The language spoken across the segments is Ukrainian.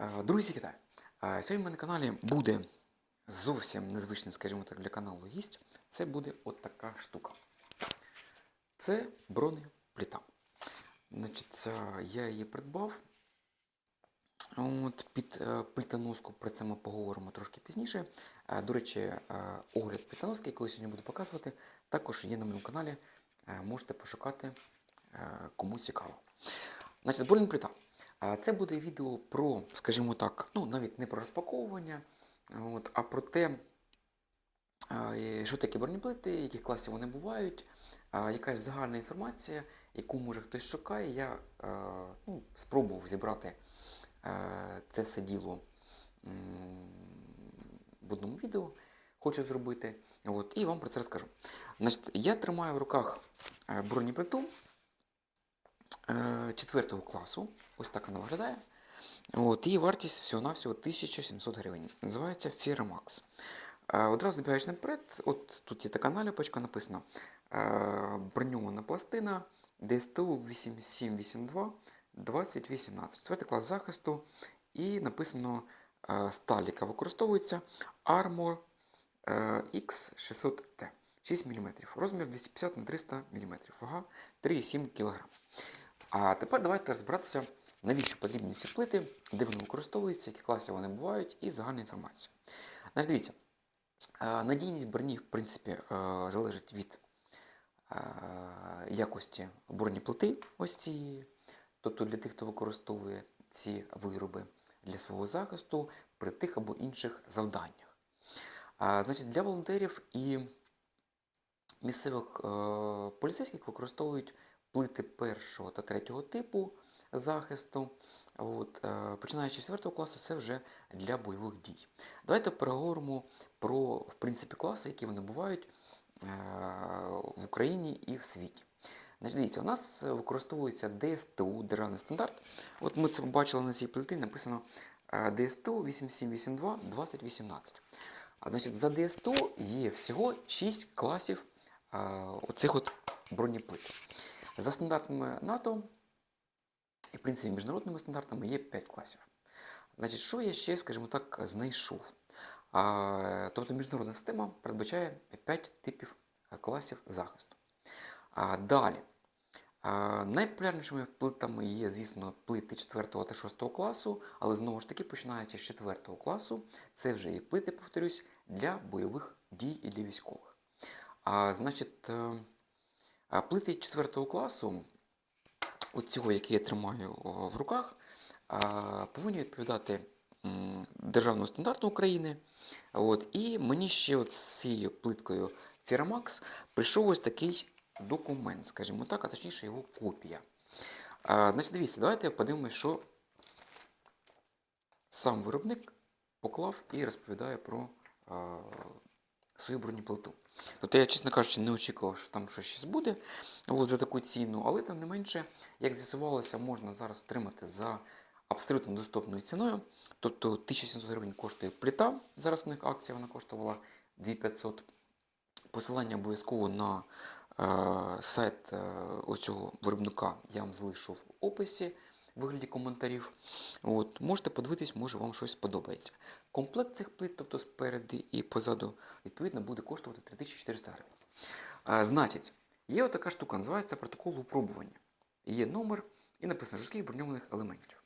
Е, Друзі, вітаю! Е, Сьогодні на каналі буде зовсім незвичний, скажімо так, для каналу гість. Це буде от штука. Це бронеплита. Значить, я її придбав. От, під е, плитоноску, про це ми поговоримо трошки пізніше. До речі, огляд плитоноски, який я сьогодні буду показувати, також є на моєму каналі. Можете пошукати, кому цікаво. Значить, бронеплита. Це буде відео про, скажімо так, ну навіть не про розпаковування, от, а про те, що таке бронеплити, яких класів вони бувають, якась загальна інформація, яку може хтось шукає. Я ну, спробував зібрати це все діло в одному відео. Хочу зробити. От, і вам про це розкажу. Значить, я тримаю в руках е, бронеплиту е, четвертого класу. Ось так вона виглядає. От, її вартість всього-навсього 1700 гривень. Називається Ferromax. Е, Одразу забігаючи наперед, от тут є така наліпочка написано е, броньована пластина ДСТУ 8782 2018. Четвертий клас захисту. І написано е, сталь, яка використовується Armor е, X600T. 6 мм. Розмір 250 на 300 мм. Вага 3,7 кг. А тепер давайте розбиратися, навіщо потрібні ці плити, де вони використовуються, які класи вони бувають, і загальна інформація. Значить, дивіться, е, надійність броні, в принципі, е, залежить від е, якості бронеплити ось цієї. Тобто для тих, хто використовує ці вироби для свого захисту при тих або інших завданнях. А, Значить, для волонтерів і місцевих е, поліцейських використовують плити першого та третього типу захисту. От, е, починаючи з 4 класу, це вже для бойових дій. Давайте переговоримо про в принципі, класи, які вони бувають е, в Україні і в світі. Значить, дивіться, у нас використовується ДСТУ, державний стандарт. От ми це побачили на цій плиті, написано е, ДСТУ 8782 2018. А значить, за ДСТУ є всього 6 класів оцих от бронеплит. За стандартами НАТО і, в принципі, міжнародними стандартами є 5 класів. Значить, що я ще, скажімо так, знайшов? А, тобто міжнародна система передбачає 5 типів класів захисту. А, далі. А, найпопулярнішими плитами є, звісно, плити 4 та 6 класу, але знову ж таки, починаючи з 4 класу, це вже є плити, повторюсь, для бойових дій і для військових. А, значить, е, а плити 4 класу, от цього, який я тримаю в руках, повинні відповідати державному стандарту України. От, і мені ще з цією плиткою Ferromax прийшов ось такий документ, скажімо так, а точніше його копія. А, значить, дивіться, давайте подивимось, що сам виробник поклав і розповідає про а, свою бронеплиту. Тобто я, чесно кажучи, не очікував, що там щось буде за таку ціну, але тим не менше, як з'ясувалося, можна зараз отримати за абсолютно доступною ціною. Тобто 1700 гривень коштує плита. Зараз у них акція вона коштувала 2500. Посилання обов'язково на е, сайт е, оцього виробника я вам залишу в описі вигляді коментарів. От, можете подивитись, може вам щось сподобається. Комплект цих плит, тобто спереди і позаду, відповідно, буде коштувати 3400 гривень. А, значить, є отака штука, називається протокол випробування. Є номер і написано жорстких броньованих елементів.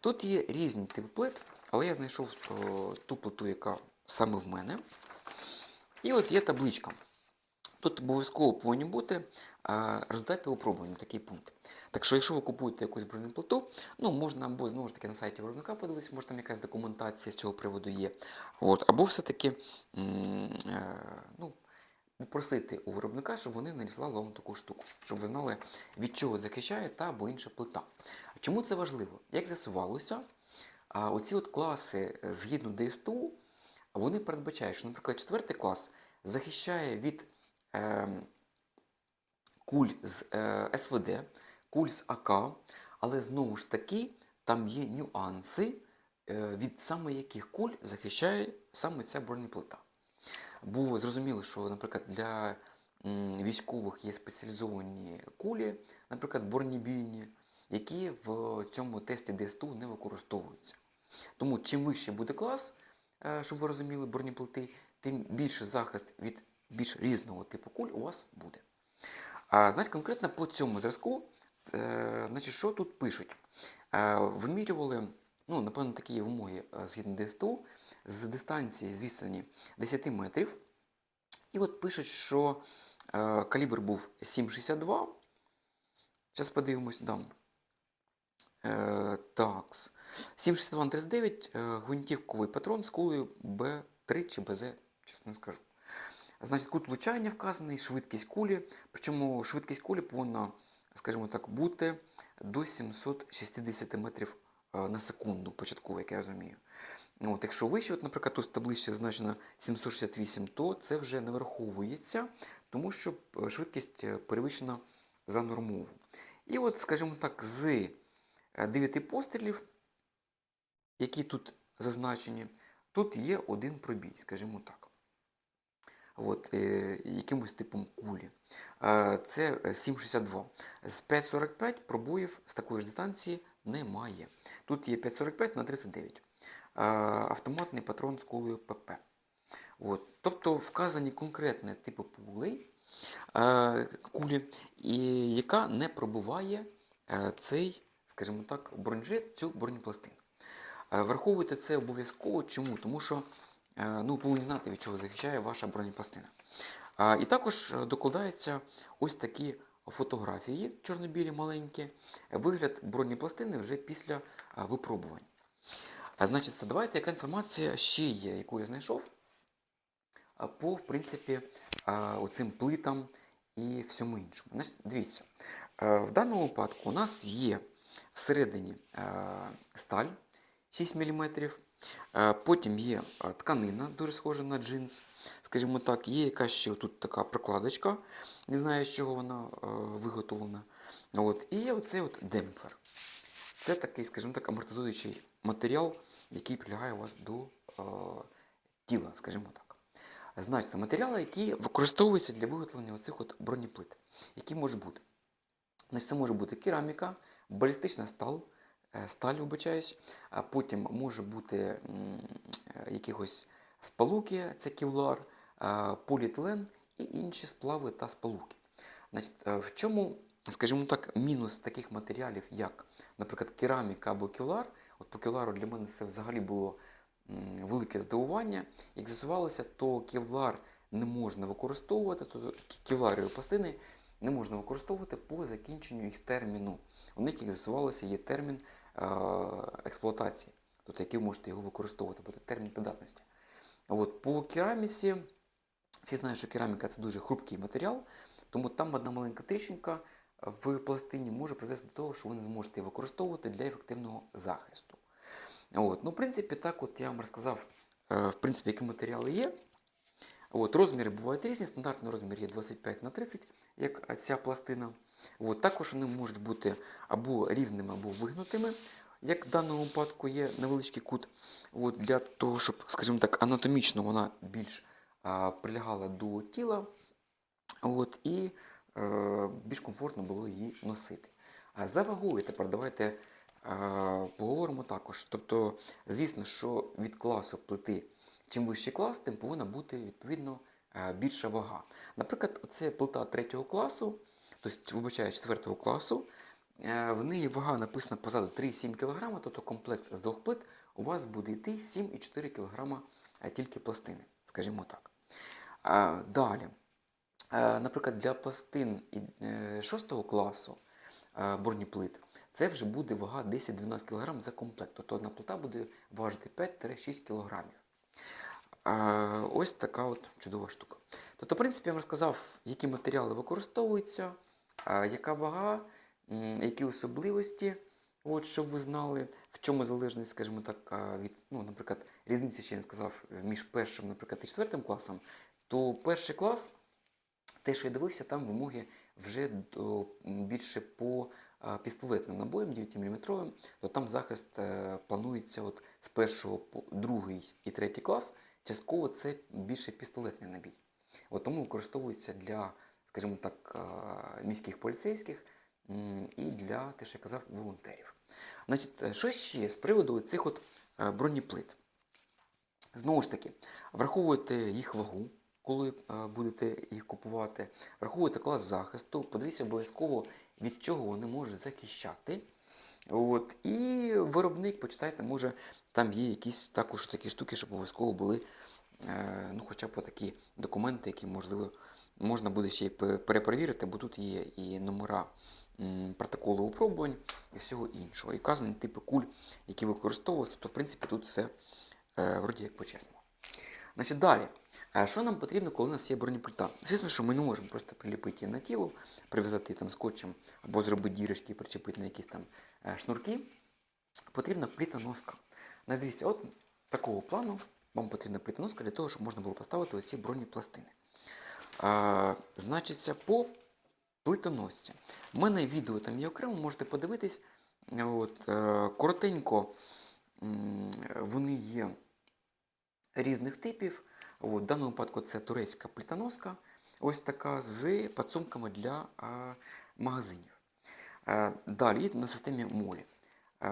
Тут є різні типи плит, але я знайшов о, ту плиту, яка саме в мене. І от є табличка. Тут обов'язково повинні бути результати випробування, такий пункт. Так що, якщо ви купуєте якусь бронеплиту, ну можна або знову ж таки на сайті виробника подивитися, може там якась документація з цього приводу є. От, або все-таки е, ну, попросити у виробника, щоб вони надіслали вам таку штуку, щоб ви знали, від чого захищає та або інша плита. Чому це важливо? Як з'ясувалося, оці от класи е, згідно ДСТУ, вони передбачають, що, наприклад, четвертий клас захищає від куль з е, СВД, куль з АК, але знову ж таки там є нюанси, е, від саме яких куль захищає саме ця бронеплита. Бо зрозуміло, що, наприклад, для військових є спеціалізовані кулі, наприклад, бронебійні, які в цьому тесті ДСТУ не використовуються. Тому чим вищий буде клас, е, щоб ви розуміли, бронеплити, тим більше захист від більш різного типу куль у вас буде. А, значить, конкретно по цьому зразку, е, значить, що тут пишуть? Е, вимірювали, ну, напевно, такі вимоги е, згідно ДСТУ, з дистанції, з відстані 10 метрів. І от пишуть, що калібр був 7,62. Зараз подивимось, дам. Е, так. 7,62 на 39, е, гвинтівковий патрон з кулею Б3 чи БЗ, чесно не скажу. Значить, кут влучання вказаний, швидкість кулі. Причому швидкість кулі повинна, скажімо так, бути до 760 метрів е, на секунду, початково, як я розумію. Ну, От, якщо вище, от, наприклад, тут в таблиці зазначено 768, то це вже не враховується, тому що е, швидкість е, перевищена за нормову. І от, скажімо так, з 9 пострілів, які тут зазначені, тут є один пробій, скажімо так. От, е, якимось типом кулі. Е, це 7,62. З 5,45 пробоїв з такої ж дистанції немає. Тут є 5,45 на 39. Е, автоматний патрон з кулею ПП. От. Тобто вказані конкретні типи пулей, е, кулі, яка не пробиває е, цей, скажімо так, бронежилет, цю бронепластину. Е, Враховуйте це обов'язково. Чому? Тому що е, ну, повинні знати, від чого захищає ваша бронепластина. Е, І також е, докладаються ось такі фотографії, чорно-білі маленькі, вигляд бронепластини вже після е, випробувань. Значить, це давайте, яка інформація ще є, яку я знайшов по, в принципі, оцим плитам і всьому іншому. Дивіться, е, в даному випадку у нас є всередині е, сталь 6 мм, е, потім є е, тканина, дуже схожа на джинс. Скажімо так, є якась ще тут така прокладочка, не знаю, з чого вона е, виготовлена. От, і є оцей от демпфер. Це такий, скажімо так, амортизуючий матеріал, який прилягає у вас до е, тіла, скажімо так. Значить, це матеріали, які використовуються для виготовлення оцих от бронеплит. Які можуть бути? Значить, це може бути кераміка, балістична сталь, е, сталь, вибачаюсь, а потім може бути е, якихось спалуки, це кевлар, е, поліетилен і інші сплави та спалуки. Значить, е, в чому, скажімо так, мінус таких матеріалів, як, наприклад, кераміка або кевлар? От по кевлару для мене це взагалі було велике здивування. Як з'ясувалося, то кевлар не можна використовувати, тобто кевларові пластини не можна використовувати по закінченню їх терміну. У них, як з'ясувалося, є термін е, експлуатації, тобто який ви можете його використовувати, буде термін придатності. От, по кераміці, всі знають, що кераміка це дуже хрупкий матеріал, тому там одна маленька тріщинка в пластині може призвести до того, що ви не зможете її використовувати для ефективного захисту. От, ну, в принципі, так от я вам розказав, е, в принципі, які матеріали є. От, розміри бувають різні. Стандартний розмір є 25 на 30, як ця пластина. От, також вони можуть бути або рівними, або вигнутими. Як в даному випадку є невеличкий кут, от, для того, щоб, скажімо так, анатомічно вона більш а, прилягала до тіла. От, і е, більш комфортно було її носити. А за вагою тепер давайте поговоримо також. Тобто, звісно, що від класу плити, чим вищий клас, тим повинна бути відповідно е, більша вага. Наприклад, оце плита 3 класу, тобто, вибачаю, 4 класу, е, в неї вага написана позаду 3,7 кг, тобто комплект з двох плит у вас буде йти 7,4 кг тільки пластини, скажімо так. Е, Далі. Е, Наприклад, для пластин 6 класу е, бронеплит це вже буде вага 10-12 кг за комплект. Тобто одна плита буде важити 5-6 кг. Ось така от чудова штука. Тобто, в принципі, я вам розказав, які матеріали використовуються, е, яка вага, які особливості, от, щоб ви знали, в чому залежність, скажімо так, від, ну, наприклад, різниця, ще я не сказав, між першим, наприклад, і четвертим класом, то перший клас, те, що я дивився, там вимоги вже до, більше по пістолетним набоям 9-мм, то там захист е, планується от з першого по другий і третій клас. Частково це більше пістолетний набій. От тому використовується для, скажімо так, е, міських поліцейських і для, те, що я казав, волонтерів. Значить, е, що ще з приводу цих от е, бронеплит. Знову ж таки, враховуйте їх вагу, коли будете їх купувати, враховуйте клас захисту, подивіться обов'язково, від чого вони можуть захищати. От, і виробник, почитайте, може, там є якісь також такі штуки, щоб обов'язково були ну, хоча б такі документи, які, можливо, можна буде ще й перепровірити, бо тут є і номера протоколу випробувань і всього іншого. І вказані типи куль, які використовуються, тобто, в принципі, тут все е, вроді як по-чесному. Значить, далі. А що нам потрібно, коли у нас є бронеплита? Звісно, що ми не можемо просто приліпити її на тіло, прив'язати там скотчем або зробити дірочки і причепити на якісь там е, шнурки. Потрібна плітоноска. Значить, дивіться, от такого плану вам потрібна плітоноска для того, щоб можна було поставити оці бронепластини. Значиться, по плитоносці. У мене відео там є окремо, можете подивитись. От, е, коротенько вони є різних типів. В даному випадку це турецька плитоноска, ось така з підсумками для магазинів. Е, Далі на системі молі. Е,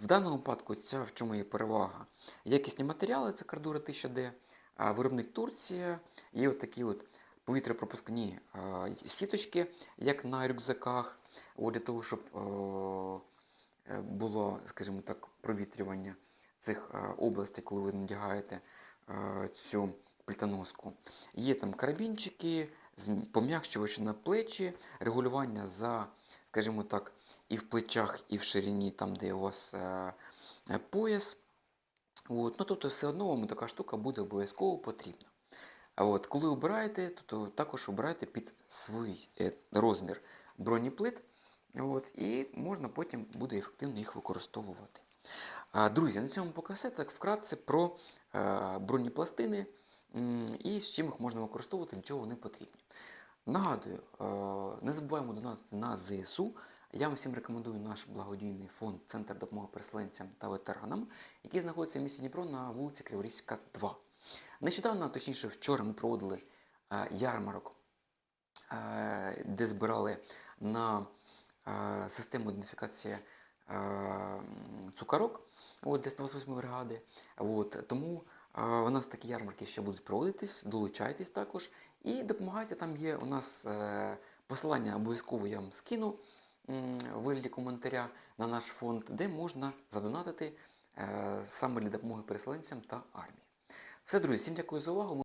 В даному випадку ця в чому є перевага? Якісні матеріали, це кардура 1000D, а виробник Турція, є от такі от повітряпропускні е, сіточки, як на рюкзаках, для того, щоб е, е, було, скажімо так, провітрювання цих областей, коли ви надягаєте цю плитоноску. Є там карабінчики, пом'якшувачі на плечі, регулювання за, скажімо так, і в плечах, і в ширині, там, де у вас пояс. От, ну, тобто все одно вам така штука буде обов'язково потрібна. А от, коли обираєте, то, також обирайте під свій е, розмір бронеплит. От, і можна потім буде ефективно їх використовувати. Друзі, на цьому поки все так вкратце про е, бронепластини і з чим їх можна використовувати, для чого вони потрібні. Нагадую, е, не забуваємо донатити на ЗСУ. Я вам всім рекомендую наш благодійний фонд Центр допомоги переселенцям та ветеранам, який знаходиться в місті Дніпро на вулиці Криворізька, 2. Нещодавно, точніше, вчора ми проводили е, ярмарок, е, де збирали на е, систему ідентифікації цукарок от, для 128 бригади. От, тому у нас такі ярмарки ще будуть проводитись, долучайтесь також і допомагайте. Там є у нас посилання обов'язково я вам скину в вигляді коментаря на наш фонд, де можна задонатити саме для допомоги переселенцям та армії. Все, друзі, всім дякую за увагу.